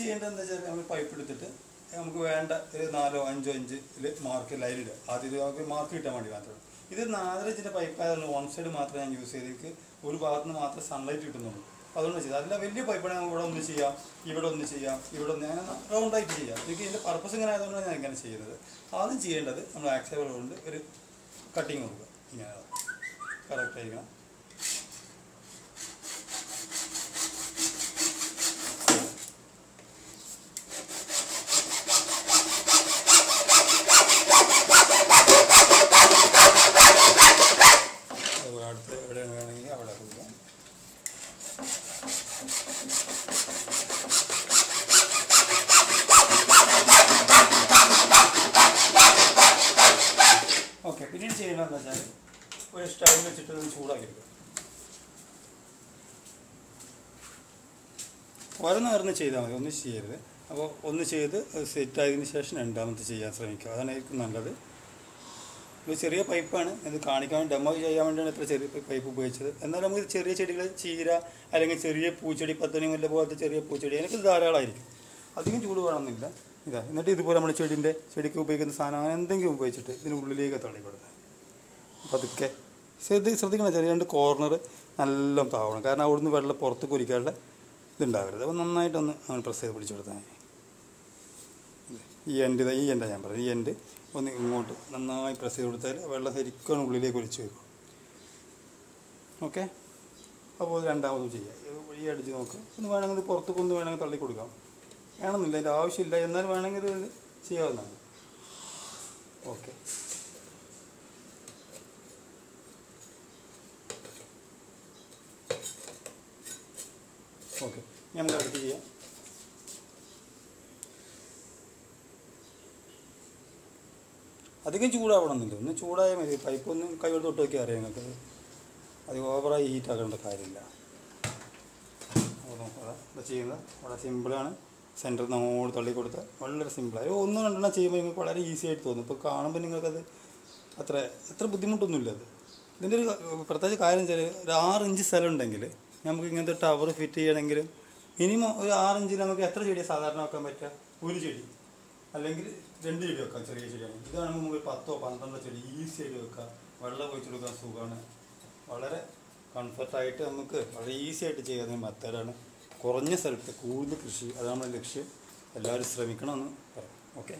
ചെയ്യേണ്ടത് എന്താ വെച്ചാൽ നമ്മൾ പൈപ്പ് എടുത്തിട്ട് നമുക്ക് വേണ്ട ഒരു നാലോ അഞ്ചോ ഇഞ്ചിൽ മാർക്ക് ലൈനിൽ ആദ്യം നമുക്ക് മാർക്ക് കിട്ടാൻ വേണ്ടി മാത്രം. ഇത് നാലര ഇഞ്ചിന്റെ പൈപ്പ് ആയതുകൊണ്ട് വൺ സൈഡ് മാത്രം ഞാൻ യൂസ് ചെയ്ത് എനിക്ക് ഒരു ഭാഗത്ത് നിന്ന് മാത്രമേ സൺലൈറ്റ് കിട്ടുന്നുള്ളൂ. അതുകൊണ്ട് ചെയ്തത് അല്ല വലിയ പൈപ്പാണ് നമുക്ക് ഇവിടെ ഒന്ന് ചെയ്യാം ഇവിടെ ഒന്ന് ചെയ്യാം ഇവിടെ ഒന്ന് അങ്ങനെ റൗണ്ടായിട്ട് ചെയ്യാം. എനിക്ക് ഇതിന്റെ പർപ്പസ് ഇങ്ങനെ ആയതുകൊണ്ടാണ് ഞാൻ ഇങ്ങനെ ചെയ്യുന്നത്. ആദ്യം ചെയ്യേണ്ടത് നമ്മൾ ആക്സൈബർ കൊണ്ട് ഒരു കട്ടിങ് കൊടുക്കുക. ഇങ്ങനെ. കറക്റ്റ് ആയിരിക്കണം അതുപോലെ അടുത്ത് എവിടെ വേണമെങ്കിൽ അവിടെ കൊടുക്കാം ഓക്കെ പിന്നീട് ചെയ്യേണ്ടതെന്ന് വെച്ചാൽ ഒരു സ്റ്റൈൽ വെച്ചിട്ട് ഒന്ന് ചൂടാക്കി എടുക്കുക ഓരോന്ന് ഓരോന്ന് ചെയ്താൽ മതി. ഒന്ന് ചെയ്യരുത്. അപ്പോൾ ഒന്ന് ചെയ്ത് സെറ്റ് ആയതിന് ശേഷം രണ്ടാമത്തെ ചെയ്യാൻ ശ്രമിക്കുക. അതാണ് ഏറ്റവും നല്ലത്. ഇത് ചെറിയ പൈപ്പാണ് ഇത് കാണിക്കാൻ ഡെമോ ചെയ്യാൻ വേണ്ടിയാണ് ഇത്ര ചെറിയ പൈപ്പ് ഉപയോഗിച്ചത്. എന്നാൽ നമുക്ക് ചെറിയ ചെടികൾ ചീര അല്ലെങ്കിൽ ചെറിയ പൂച്ചെടി പത്തനി മുല്ല പോലത്തെ ചെറിയ പൂച്ചെടി എനിക്ക് ധാരാളമായിരിക്കും. അധികം ചൂട് വേണമെന്നില്ല. ഇതാ എന്നിട്ട് ഇതുപോലെ നമ്മൾ ചെടിന്റെ ചെടിക്ക് ഉപയോഗിക്കുന്ന സാധനം അങ്ങനെ എന്തെങ്കിലും ഉപയോഗിച്ചിട്ട് ഇതിനുള്ളിലേക്ക് തള്ളി കൊടുക്കുക പതുക്കെ. ശ്രദ്ധി ശ്രദ്ധിക്കണം ചെറിയ രണ്ട് കോർണർ നല്ല താവണം. കാരണം അവിടുന്ന് വെള്ളം പുറത്ത് കുരിക്കാനുള്ള ഇതുണ്ടാവരുത്. അപ്പോൾ നന്നായിട്ടൊന്ന് അങ്ങനെ പ്രസ് ചെയ്ത് പിടിച്ചു കൊടുത്താൽ മതി. ഈ എൻഡ് ഈ എൻഡാണ് ഞാൻ പറയുന്നത് ഈ എൻഡ് ഒന്ന് ഇങ്ങോട്ട് നന്നായി പ്രസ് ചെയ്ത് കൊടുത്താൽ വെള്ളം ശരിക്കും ഉള്ളിലേക്ക് ഒലിച്ച് വയ്ക്കും ഓക്കെ അപ്പോൾ രണ്ടാമതും ചെയ്യാം. ഈ അടിച്ച് നോക്കുക ഒന്ന് വേണമെങ്കിൽ ഇത് പുറത്തേക്ക് ഒന്ന് വേണമെങ്കിൽ തള്ളി കൊടുക്കാം. വേണമെന്നില്ല അതിന്റെ ആവശ്യമില്ല. എന്നാൽ വേണമെങ്കിൽ ചെയ്യാവുന്നതാണ്. Okay okay. ഞാൻ അടുത്ത് ചെയ്യാം. അധികം ചൂടാവണമെന്നില്ല. ഒന്ന് ചൂടായാൽ മതി. പൈപ്പ് ഒന്ന് കൈകൊണ്ട് തൊട്ട് നോക്കിയാൽ അറിയാം നിങ്ങൾക്ക്. അത് ഓവറായി ഹീറ്റ് ആക്കേണ്ട കാര്യമില്ല. ഇത് ചെയ്യുന്നത്. വളരെ സിമ്പിളാണ് സെന്ററിൽ നിന്ന് അങ്ങോട്ട് തള്ളി കൊടുത്താൽ വളരെ സിമ്പിളായി ഒന്ന് രണ്ടെണ്ണം ചെയ്യുമ്പോൾ നിങ്ങൾക്ക് വളരെ ഈസി ആയിട്ട് തോന്നും. ഇപ്പോൾ കാണുമ്പോൾ നിങ്ങൾക്കത് അത്ര അത്ര ബുദ്ധിമുട്ടൊന്നുമില്ല അത്. ഇതിന്റെ ഒരു പ്രത്യേകിച്ച് കാര്യം വെച്ചാൽ ഒരു ആറ് ഇഞ്ച് സ്ഥലം ഉണ്ടെങ്കിൽ നമുക്ക് ഇങ്ങനത്തെ ടവർ ഫിറ്റ് ചെയ്യണമെങ്കിൽ മിനിമം ഒരു ആറഞ്ച് നമുക്ക് എത്ര ചെടി സാധാരണ വെക്കാൻ പറ്റുക? ഒരു ചെടി. അല്ലെങ്കിൽ രണ്ട് ചെടി വെക്കാം ചെറിയ ചെടിയാണ്. ഇതാണ് നമുക്ക് പത്തോ പന്ത്രണ്ടോ ചെടി ഈസി ആയിട്ട് വെക്കുക വെള്ളം ഒഴിച്ചു കൊടുക്കാൻ സുഖമാണ്. വളരെ കംഫർട്ടായിട്ട് നമുക്ക് വളരെ ഈസി ആയിട്ട് ചെയ്യാവുന്ന മെത്തേഡാണ്. കുറഞ്ഞ സ്ഥലത്ത് കൂടുതൽ കൃഷി അതാണ് നമ്മുടെ ലക്ഷ്യം. എല്ലാവരും ശ്രമിക്കണമെന്ന് പറയാം. ഓക്കെ